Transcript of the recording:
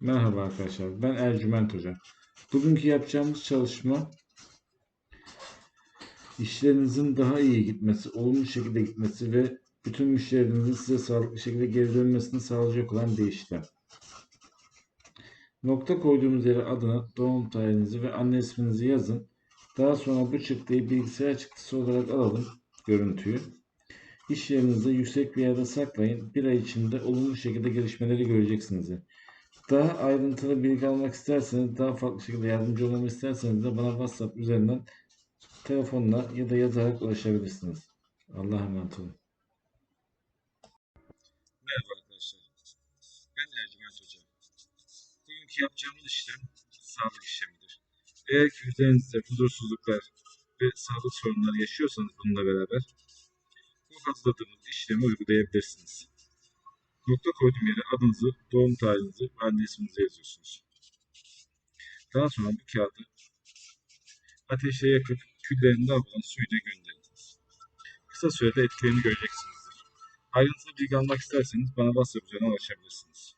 Merhaba arkadaşlar, ben Ercüment Hoca. Bugünkü yapacağımız çalışma işlerinizin daha iyi gitmesi, olumlu şekilde gitmesi ve bütün müşterilerinizin size sağlıklı şekilde geri dönmesini sağlayacak olan bir işlem. Nokta koyduğumuz yere adını, doğum tarihinizi ve anne isminizi yazın. Daha sonra bu çıktıyı bilgisayar çıktısı olarak alalım görüntüyü. İş yerinizde yüksek bir yerde saklayın. Bir ay içinde olumlu şekilde gelişmeleri göreceksiniz. Daha ayrıntılı bilgi almak isterseniz, daha farklı şekilde yardımcı olmamı isterseniz de bana WhatsApp üzerinden telefonla ya da yazarak ulaşabilirsiniz. Allah'a emanet olun. Merhaba arkadaşlar. Ben Ercüment Hoca. Bugünkü yapacağımız işlem sağlık işlemidir. Eğer ki üzerinizde huzursuzluklar ve sağlık sorunları yaşıyorsanız bununla beraber bu hazırladığımız işlemi uygulayabilirsiniz. Nokta koyduğum yere adınızı, doğum tarihinizi ve anne yazıyorsunuz. Daha sonra bu kağıdı ateşe yakıp küllerinde alınan suyla gönderiniz. Kısa sürede etkilerini göreceksinizdir. Ayrıntılı bilgi almak isterseniz bana WhatsApp üzerinden ulaşabilirsiniz.